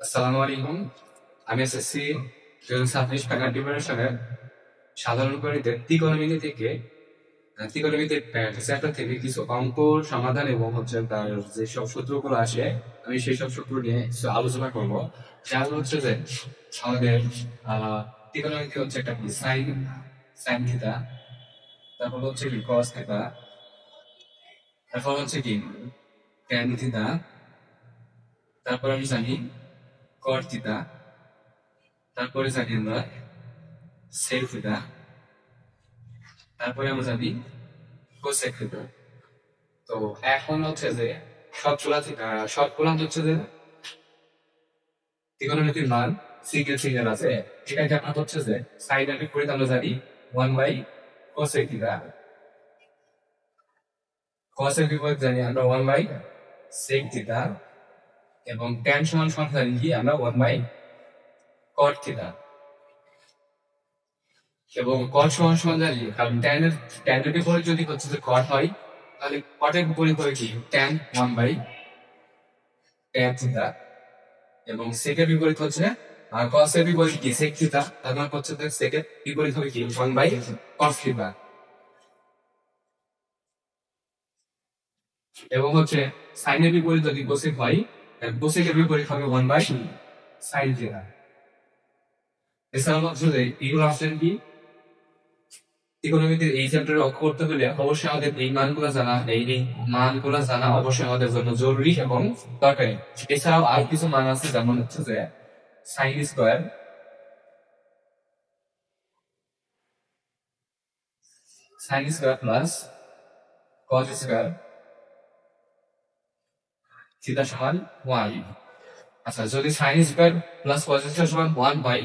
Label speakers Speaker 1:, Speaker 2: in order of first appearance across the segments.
Speaker 1: আসসালামু আলাইকুম। আমি এসএসসি দু হাজার ছাব্বিশ প্যাকেট ডিপারেশনের সাধারণ গণিতের ত্রিকোণমিতি থেকে ত্রিকোণমিতির চ্যাপ্টার থেকে কিছু অঙ্ক, সমাধান এবং হচ্ছে তার যে সব সূত্রগুলো আসে, আমি সেই সব সূত্র নিয়ে কিছু আলোচনা করব। যার হচ্ছে যে আমাদের ত্রিকোণমিতি হচ্ছে একটা সাইন সাইন থিতা তারপর হচ্ছে কি কস থিতা তারপর হচ্ছে কি ট্যান থিতা তারপর আমি জানি কর থিতা তারপরে জানি আমরা থিতা তারপরে আমরা জানি কোসেক তো এখন হচ্ছে যে সবগুলা সবগুলা হচ্ছে যে ত্রিকোণমিতির মান সিঙ্গেল সিঙ্গেল আছে। আপনার হচ্ছে যে সাইড বিপরীত আমরা জানি ওয়ান বাই কোসেক কোসেক বিপরীত জানি আমরা ওয়ান বাই সেক থিতা এবং ট্যান সমান জানি কি আমরা ওয়ান বাই কট থিটা এবং কট সমান সমান জানি কারণ ট্যানের ট্যানের বিপরীত যদি হচ্ছে যে কট হয়, তাহলে কটের বিপরীত হয় কি? Tan one by tan theta এবং সেকের বিপরীত হচ্ছে আর কসের বিপরীত কি? সেক থিটা তার মানে হচ্ছে যে সেকের বিপরীত হবে কি? ওয়ান বাই কস থিটা এবং হচ্ছে সাইনের বিপরীত যদি কোসেক হয় কোসেকের বিপরীত হবে ওয়ান বাই সাইন থিটা এছাড়াও যে এগুলো আসলে কি? ইকোনমিতে এই চ্যাপ্টারে অঙ্ক করতে হলে অবশ্যই আমাদের এই মানগুলো জানা এই মানগুলো জানা অবশ্যই আমাদের জন্য জরুরি এবং দরকারি। এছাড়াও আর কিছু মান আছে যেমন হচ্ছে যে sine square sine square plus cos square theta সমান ওয়ান আচ্ছা যদি sine square plus cos square সমান ওয়ান পাই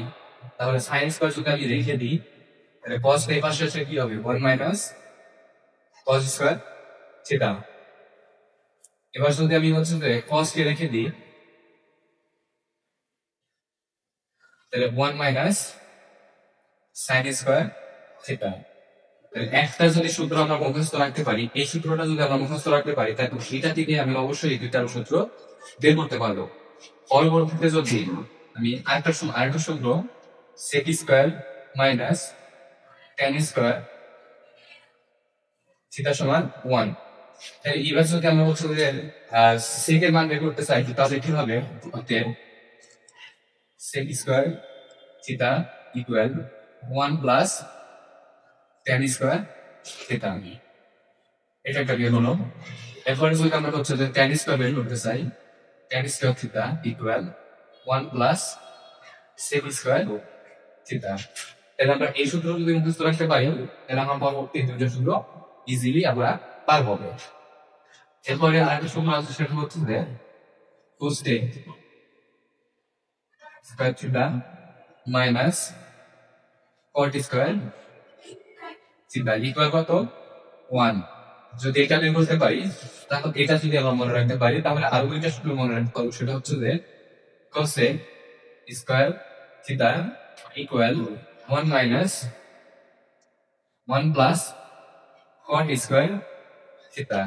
Speaker 1: তাহলে সাইন স্কোয়ার যদি আমি রেখে দিই, তাহলে কস এই পাশে হচ্ছে কি হবে? One minus cos square theta এবার যদি আমি হচ্ছে যে কস কে রেখে দিই, তাহলে one minus sine square theta একটা যদি সূত্র আমরা মুখস্থ রাখতে পারি, এই সূত্রটা যদি আমরা মুখস্থ রাখতে পারি, তাহলে সেটা থেকে আমি অবশ্যই এই দুইটার সূত্র বের করতে পারব। পরবর্তীতে যদি আমি আরেকটা আরেকটা সূত্র sec square minus tan square theta সমান ওয়ান তাহলে এবার যদি আমরা হচ্ছে যে সেকের মান বের করতে চাই তাহলে কি হবে? হতে sec square theta equal one plus tan square theta এটা একটা বের হলো। এরপরে যদি আমরা হচ্ছে যে টেন স্কোয়ার বের করতে চাই tan square theta equal one plus sec square theta তাহলে আমরা এই সূত্র যদি মুখস্থ রাখতে পারি, তাহলে আমরা পরবর্তী দুটো সূত্র ইজিলি আমরা পারব এরপরে আরেকটা সূত্র আছে, সেটা হচ্ছে যে cosec square theta minus cot square theta equal কত? ওয়ান যদি এটা বের করতে পারি, তাহলে এটা যদি আমরা মনে রাখতে পারি, তাহলে আরও দুইটা সূত্র মনে রাখতে পারব। সেটা হচ্ছে যে cosec square theta equal one minus one plus cot square theta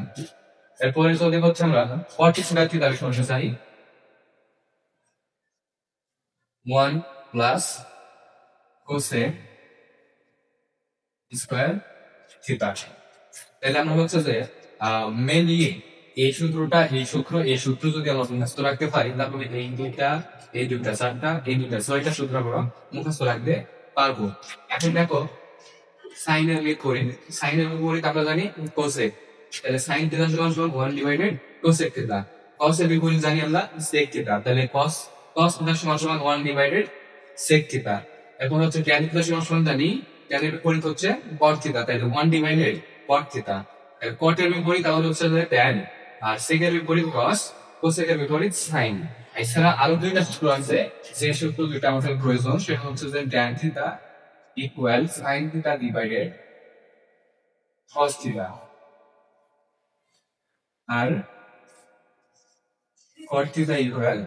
Speaker 1: এরপরে যদি হচ্ছে আমরা কট স্কোয়ার থিটার সমস্যা চাই one plus cosec square theta তাহলে আমরা হচ্ছে যে মেনলি এই সূত্রটা, এই সূত্র এই সূত্র যদি আমরা মুখস্থ রাখতে পারি, তাহলে এই দুইটা এই দুইটা চারটা, এই দুইটা ছয়টা সূত্র আমরা মুখস্থ রাখতে পারব। এখন দেখো সাইনের মেক করি সাইনের করি আমরা জানি কোসেক তাহলে সাইন থিটা সমান সমান ওয়ান ডিভাইডেড কোসেক থিটা কসের বিপরীত জানি আমরা সেক থিটা তাহলে কস কস থিটা সমান সমান ওয়ান ডিভাইডেড সেক থিটা এখন হচ্ছে ট্যান থিটা সমান সমান জানি ট্যানের বিপরীত হচ্ছে কট তাহলে ওয়ান ডিভাইডেড কট কটের বিপরীত তাহলে হচ্ছে ট্যান আর সেকের বিপরীত কস কোসেকের বিপরীত সাইন এছাড়া আরও দুইটা সূত্র আছে, যে সূত্র দুইটা আমাদের প্রয়োজন, সেটা হচ্ছে যে tan theta equal sine theta divided cos theta আর কট থিটা ইকুয়াল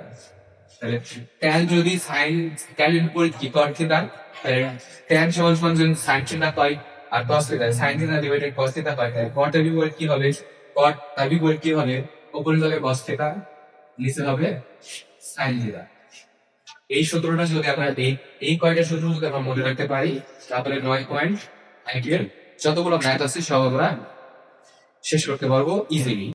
Speaker 1: তাহলে ট্যান যদি সাইন ট্যানের বিপরীত কি কট থিটা তাহলে ট্যান সমান সমান যদি সাইন থিটা পাই আর cos theta sine theta divided cos theta পাই, তাহলে কটের বিপরীত কি হবে? কট তার বিপরীত কি হবে? উপরে হবে কস থিটা নিচে হবে সাইন থিটা এই সূত্রটা যদি আমরা এই এই কয়টা সূত্র যদি আমরা মনে রাখতে পারি তারপরে নয় পয়েন্ট একের যতগুলো ম্যাথ আছে সব আমরা শেষ করতে পারব ইজিলি